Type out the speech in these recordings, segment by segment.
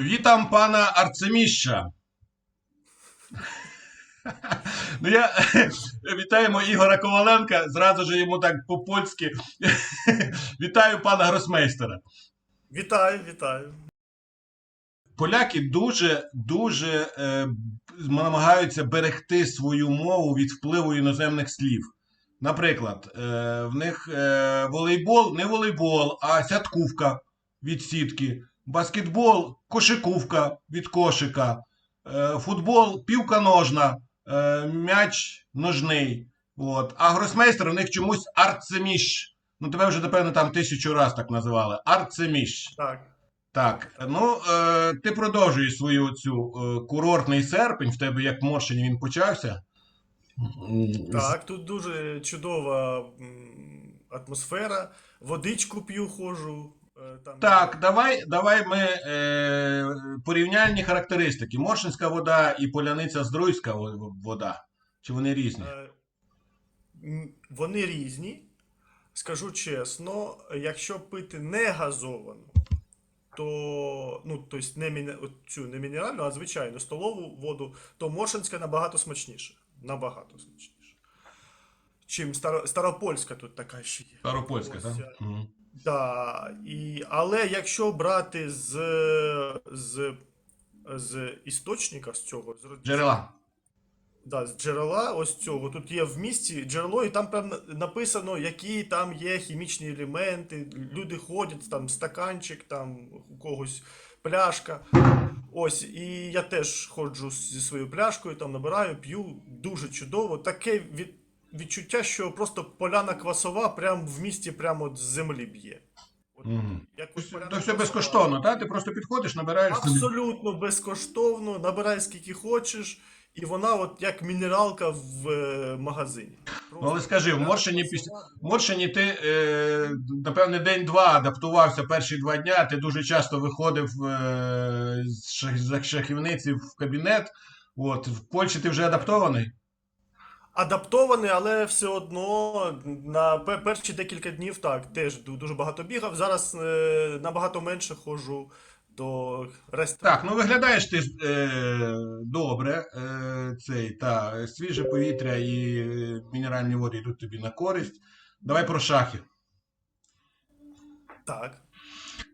Witam pana Арцеміща. Ну, я вітаємо Ігора Коваленка. Зразу ж йому так по-польськи. Вітаю пана гросмейстера. Вітаю, вітаю. Поляки дуже дуже е, намагаються берегти свою мову від впливу іноземних слів. Наприклад, е, в них е, волейбол не волейбол, а сяткувка від сітки, баскетбол кошикувка від кошика, е, футбол півка ножна, е, м'яч ножний. От. А гросмейстер у них чомусь арцеміш. Ну, тебе вже, напевно, там тисячу раз так називали. Арцеміш. Так. Так, ну е, ти продовжуєш свою цю е, курортний серпень, в тебе як в Морщині він почався. Так, тут дуже чудова атмосфера. Водичку п'ю, ходжу. Е, Там, Так, давай, давай ми е, порівняльні характеристики. Моршинська вода і поляниця Здруйська вода. Чи вони різні? Е, Вони різні. Скажу чесно, якщо пити не газовану, то ну, тобто не, міне- цю не мінеральну, а звичайну столову воду, то Моршинська набагато смачніша. Набагато смачніша. Чим Старо, Старопольська тут така ще є. Старопольська, так? Да, і, але якщо брати з, з, з істочника з цього, з, Джерела. да, з джерела, ось цього, тут є в місті джерело, і там прям написано, які там є хімічні елементи. Люди ходять, там стаканчик, там у когось пляшка. Ось, і я теж ходжу зі своєю пляшкою, там набираю, п'ю, дуже чудово. Таке від, відчуття, що просто поляна квасова прям в місті прямо от з землі б'є. Поляна То все безкоштовно, так? Ти просто підходиш, набираєш собі. Абсолютно безкоштовно, набирай скільки хочеш, і вона от як мінералка в е, магазині. Ну, але скажи, в Моршині після в Моршині ти, е, напевне, день-два адаптувався перші два дня. Ти дуже часто виходив е, з шахівниці в кабінет. От, в Польщі ти вже адаптований? Адаптований, але все одно на перші декілька днів так, теж дуже багато бігав. Зараз е, набагато менше ходжу до ресторану. Так, ну виглядаєш ти е, добре. Е, цей, та, свіже повітря і е, мінеральні води йдуть тобі на користь. Давай про шахи. Так.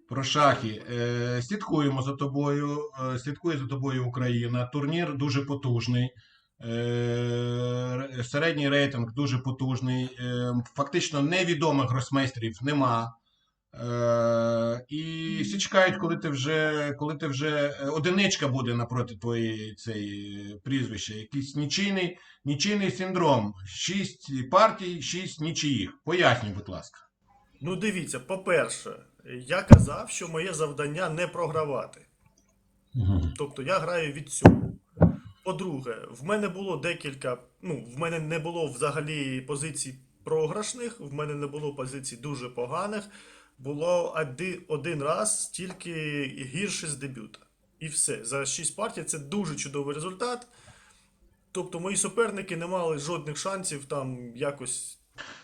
Про шахи. Е, слідкуємо за тобою. Е, слідкує за тобою Україна. Турнір дуже потужний. Е, ре- середній рейтинг дуже потужний. Е, фактично невідомих гросмейстерів нема. Е, і всі чекають, коли ти вже, коли ти вже одиничка буде напроти твоєї цієї прізвища. Якийсь нічийний, нічийний синдром. Шість партій, шість нічиїх. Пояснюй, будь ласка. Ну дивіться, по-перше, я казав, що моє завдання не програвати. Тобто я граю від цього. По-друге, в мене було декілька. Ну, в мене не було взагалі позицій програшних, в мене не було позицій дуже поганих. Було один, один раз тільки гірше з дебюта. І все. За 6 партій це дуже чудовий результат. Тобто мої суперники не мали жодних шансів там якось.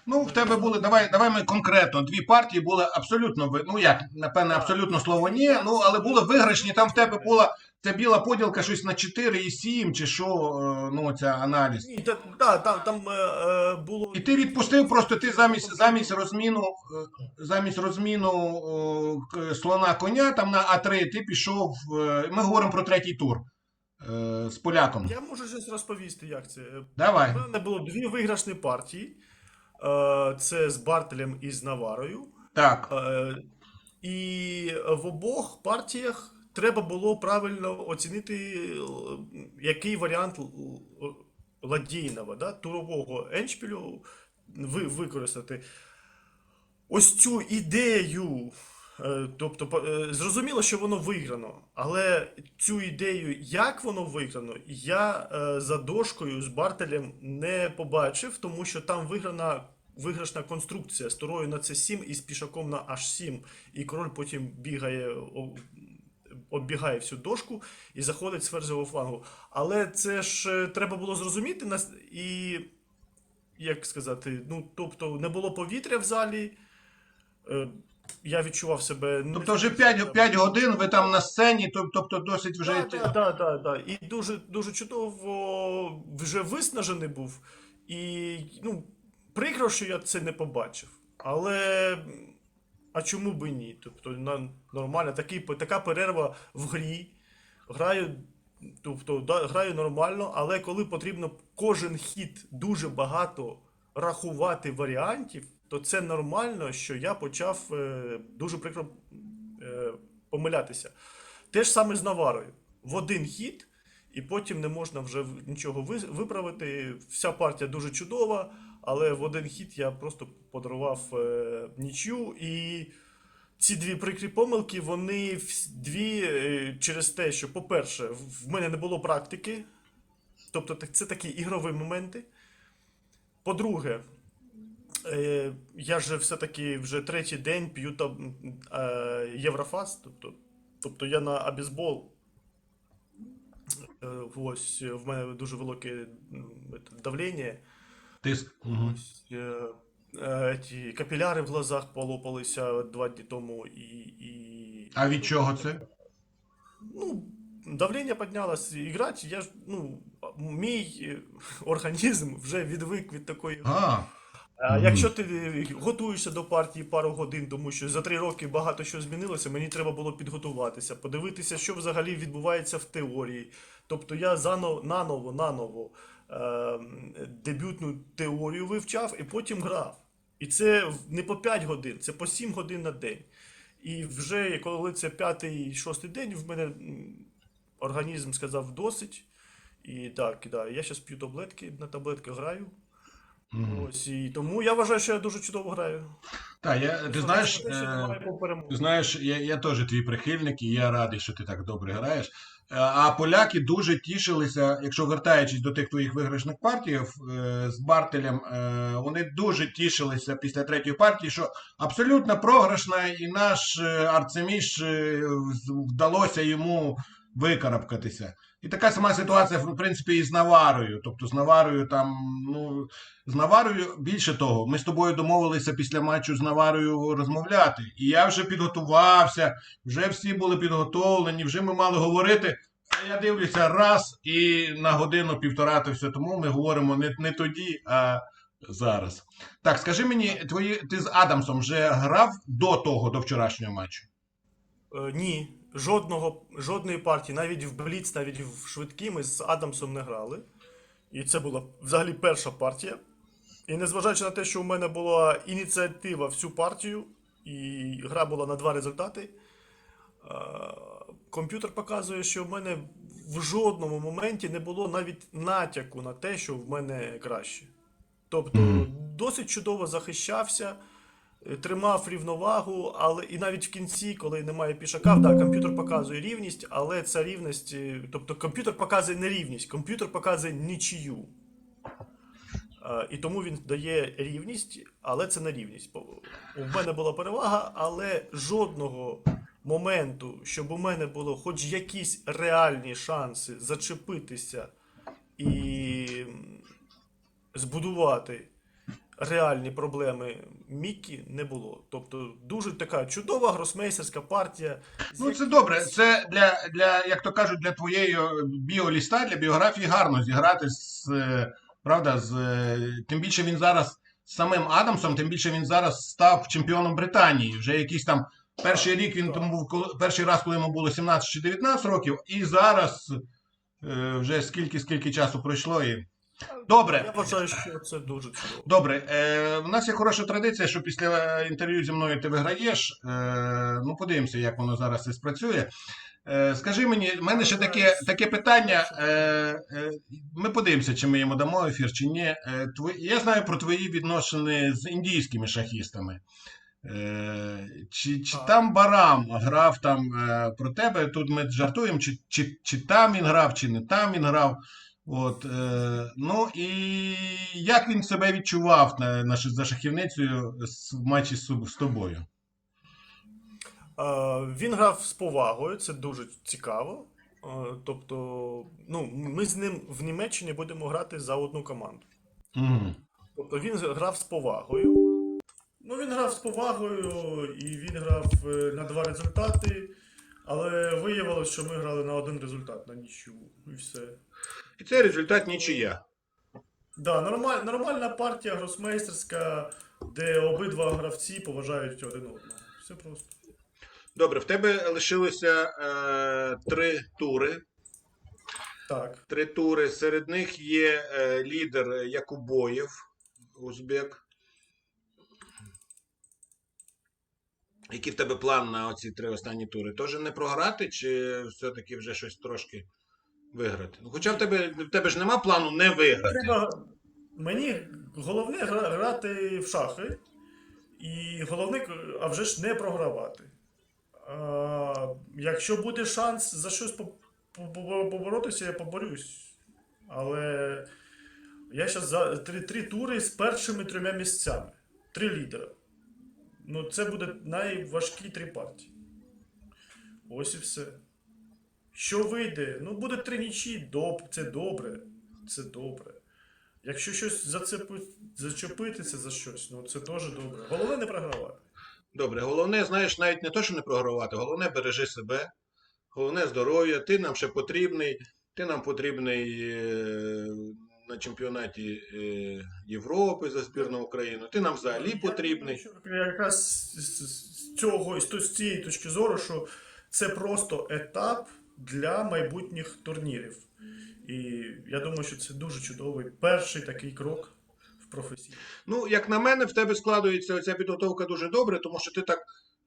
Ну, в тебе були, давай, давай ми конкретно. Дві партії були абсолютно, ну як, напевне, абсолютно слово ні, ну, але були виграшні, там в тебе була ця біла поділка щось на 4 і 7, чи що, е, ну, ця аналіз. Ні, та, та, там, там е, е, було. І ти відпустив просто ти замість, замість розміну, е, замість розміну к- слона коня там на А3, ти пішов, е, ми говоримо про третій тур е, з поляком. Я можу щось розповісти, як це. Давай. У мене було дві виграшні партії. Е, Це з Бартелем і з Наварою. Так. Е, І в обох партіях треба було правильно оцінити, е, який варіант ладійного, да, турового еншпілю використати. Ось цю ідею. Тобто, зрозуміло, що воно виграно, але цю ідею, як воно виграно, я за дошкою з Бартелем не побачив, тому що там виграна виграшна конструкція з турою на С7 і з пішаком на H7, і король потім бігає, оббігає всю дошку і заходить з ферзового флангу. Але це ж е, треба було зрозуміти і. Як сказати, ну тобто не було повітря в залі. е, я відчував себе не Тобто вже 5, 5 годин ви там на сцені, тобто досить вже. Так, так, так, так, так. І дуже, дуже чудово вже виснажений був. І ну, прикро, що я це не побачив. Але а чому би ні? Тобто нормально, такий, така перерва в грі. Граю, тобто, да, граю нормально, але коли потрібно кожен хід дуже багато рахувати варіантів, то це нормально, що я почав е, дуже прикро е, помилятися. Те ж саме з Наварою. В один хід, і потім не можна вже нічого виправити. Вся партія дуже чудова, але в один хід я просто подарував е, нічю. І ці дві прикрі помилки, вони дві е, через те, що, по-перше, в мене не було практики. Тобто це такі ігрові моменти. По-друге, е, я же все-таки вже третій день п'ю там е, Єврофаст. Тобто, тобто я на абізбол. Е, ось в мене дуже велике давлення. Тиск. Угу. Ось, ті капіляри в глазах полопалися два дні тому і. і... А від чого це? Ну, давлення піднялось. Іграти, я ж, ну, мій е, організм вже відвик від такої. А, А якщо ти е, готуєшся до партії пару годин, тому що за три роки багато що змінилося, мені треба було підготуватися, подивитися, що взагалі відбувається в теорії. Тобто я заново, наново, наново е, дебютну теорію вивчав і потім грав. І це не по 5 годин, це по 7 годин на день. І вже коли це п'ятий, шостий день, в мене організм сказав досить. І так, да, я зараз п'ю таблетки, на таблетках граю. Угу. Ось і тому я вважаю, що я дуже чудово граю. Так, я, ти знаєш, Те. Ти знаєш, я, я теж твій прихильник, і я радий, що ти так добре граєш. Е, А поляки дуже тішилися, якщо вертаючись до тих твоїх виграшних партій е, з Бартелем, е, вони дуже тішилися після третьої партії, що абсолютно програшна, і наш Арцеміш вдалося йому викарабкатися. І така сама ситуація, в принципі, і з Наварою. Тобто з Наварою там, ну, з Наварою, більше того, ми з тобою домовилися після матчу з Наварою розмовляти. І я вже підготувався, вже всі були підготовлені, вже ми мали говорити. А я дивлюся раз і на годину півтора то все. Тому ми говоримо не, не тоді, а зараз. Так, скажи мені, твої, ти з Адамсом вже грав до того, до вчорашнього матчу? Е, ні, жодного, жодної партії, навіть в Бліц, навіть в швидкі ми з Адамсом не грали. І це була взагалі перша партія. І незважаючи на те, що у мене була ініціатива всю партію, і гра була на два результати, е, комп'ютер показує, що в мене в жодному моменті не було навіть натяку на те, що в мене краще. Тобто досить чудово захищався, тримав рівновагу, але і навіть в кінці, коли немає пішака, да, комп'ютер показує рівність, але ця рівність, е, тобто комп'ютер показує не рівність, комп'ютер показує нічию. Е, І тому він дає рівність, але це не рівність. У мене була перевага, але жодного моменту, щоб у мене було хоч якісь реальні шанси зачепитися і збудувати реальні проблеми Міккі не було. Тобто дуже така чудова гросмейстерська партія. Ну, це добре. Це для, для, як то кажуть, для твоєї е, біоліста, для біографії гарно зіграти з е, правда, з е, тим більше він зараз з самим Адамсом, тим більше він зараз став чемпіоном Британії. Вже якийсь там перший рік він тому був коли- перший раз, коли йому було 17 чи 19 років, і зараз вже скільки скільки часу пройшло. І... Добре. Я вважаю, що це дуже чудово. Добре, е, в нас є хороша традиція, що після інтерв'ю зі мною ти виграєш. Е, ну, подивимося, як воно зараз і спрацює. Е, скажи мені, в мене ще таке, таке питання. Е, е, ми подивимося, чи ми йому дамо ефір, чи ні. Е, твої, я знаю про твої відносини з індійськими шахістами. Е, чи, чи там Барам грав там е, про тебе? Тут ми жартуємо, чи, чи, чи там він грав, чи не там він грав. От, е, ну і як він себе відчував на, на, за шахівницею в матчі з, з тобою? Е, Він грав з повагою, це дуже цікаво. Е, Тобто, ну, ми з ним в Німеччині будемо грати за одну команду. Угу. Тобто він грав з повагою. Ну, він грав з повагою, і він грав е, на два результати, але виявилось, що ми грали на один результат, на нічю. І все. І цей результат нічия. Да, нормаль, нормальна партія гросмейстерська, де обидва гравці поважають один одного. Все просто. Добре, в тебе лишилося е, три тури. Так. Три тури. Серед них є е, лідер Якубоєв, Узбек. Який в тебе план на оці три останні тури? Тоже не програти, чи все-таки вже щось трошки виграти? Ну, хоча в тебе, в тебе ж нема плану не виграти. Треба... Мені головне грати в шахи, і головне, а вже ж не програвати. А, якщо буде шанс за щось по- по- по- поборотися, я поборюсь. Але я зараз за три, три тури з першими трьома місцями. Три лідера. Ну, це буде найважкі три партії. Ось і все. Що вийде? Ну, буде три нічі, доб... це добре. Це добре. Якщо щось зацепи... зачепитися за щось, ну це теж добре. Головне не програвати. Добре, головне, знаєш, навіть не то, що не програвати, головне бережи себе, головне здоров'я, ти нам ще потрібний, ти нам потрібний е, на чемпіонаті е, Європи за збірну Україну, ти нам взагалі потрібний. думаю, що Якраз з, з- з цього з з цієї точки зору, що це просто етап для майбутніх турнірів. І я думаю, що це дуже чудовий перший такий крок в професії. Ну, як на мене, в тебе складується оця підготовка дуже добре, тому що ти так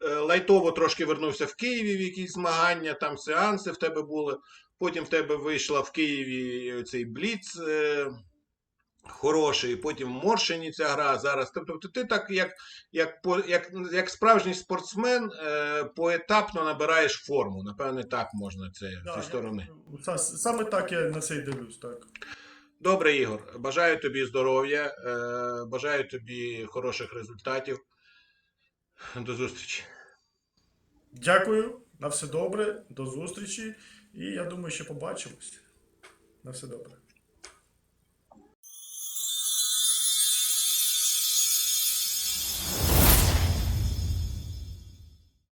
е, лайтово трошки вернувся в Києві в якісь змагання, там сеанси в тебе були. Потім в тебе вийшла в Києві цей Бліц е, хороший, потім в Моршині ця гра зараз. Тобто ти так, як, як, як, як справжній спортсмен, е, поетапно набираєш форму. Напевне, так можна це Да, зі сторони. Са- Саме так я на це й дивлюсь, так. Добре, Ігор. Бажаю тобі здоров'я, е, бажаю тобі хороших результатів. До зустрічі. Дякую, на все добре, до зустрічі. І я думаю, ще побачимось. На все добре.